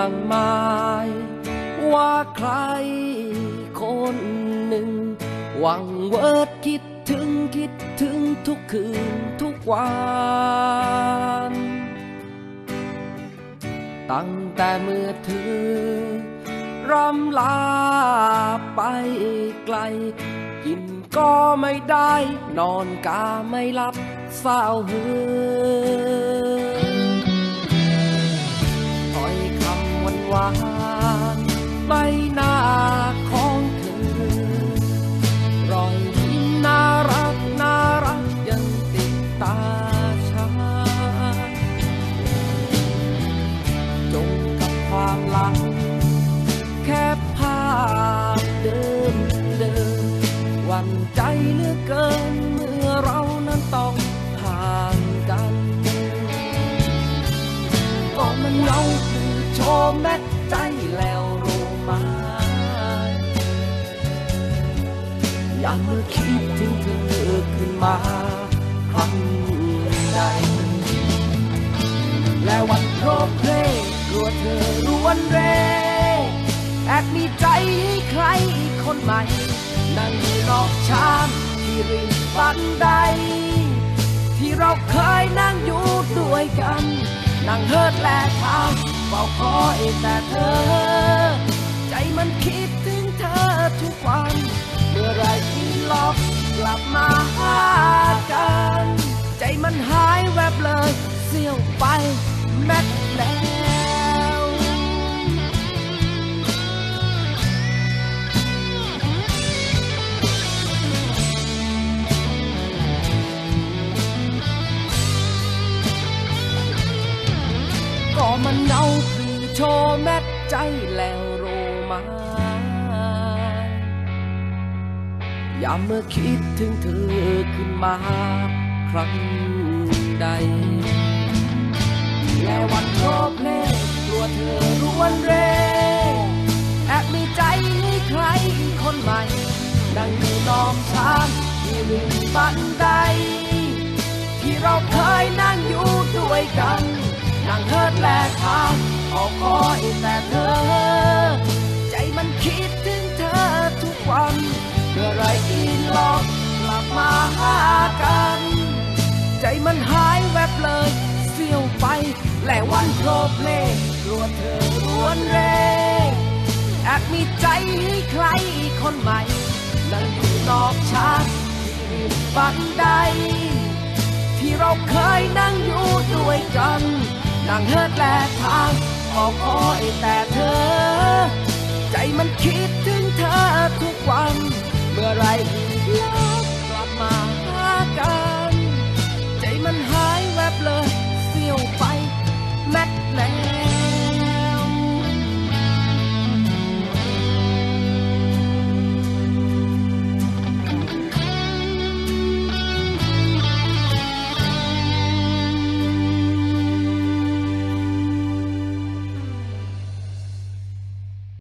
ากมาย ว่าใครคนหนึ่ง หวังเวิร์ดคิดถึงคิดถึงทุกคืนทุกวัน ตั้งแต่เมื่อเธอรำลาไปไกล กินก็ไม่ได้ นอนกาไม่หลับเศร้าเฮือ หวันใจเหลือเกิน เมื่อเรานั้นต้องห่างกัน ก็มันเงาคือโชว์แม็กใจแล้วรู้ไหมอยากเมื่อคิดถึงเธอขึ้นมาครั้งใดและวันโรบเพลงกลัวเธอรวนเรแอบมีใจให้ใครคนใหม่ นั่งอยู่นอกชามที่ริมบันได ที่เราเคยนั่งอยู่ด้วยกัน นั่งเฮิดแลทามเฝ้าคอยแต่เธอ ใจมันคิดถึงเธอทุกวัน เมื่อไรที่ลอบกลับมา เงาคือโชว์แม็ดใจแล้วโรมาอย่าเมื่อคิดถึงเธอขึ้นมาครั้งใด และวันโรบเล่กลัวเธอรวนเร แอบมีใจให้ใครคนใหม่นั่งอยู่นอมชามที่ริมบันได ที่เราเคยนั่งอยู่ด้วยกัน คอยแต่เธอ ใจมันคิดถึงเธอทุกวันเมื่อไรอีหลอกกลับมาหากัน ใจมันหายแวบเลยเสี้ยวไป และวันโปรเพลงกลัวเธอรวนเรแอบมีใจให้ใครคนใหม่ นั่งอยู่นอกชานที่ริมบันไดที่เราเคยนั่งอยู่ด้วยกัน นั่งเฮิดแลทาง ออกคอยแต่เธอ ใจมันคิดถึง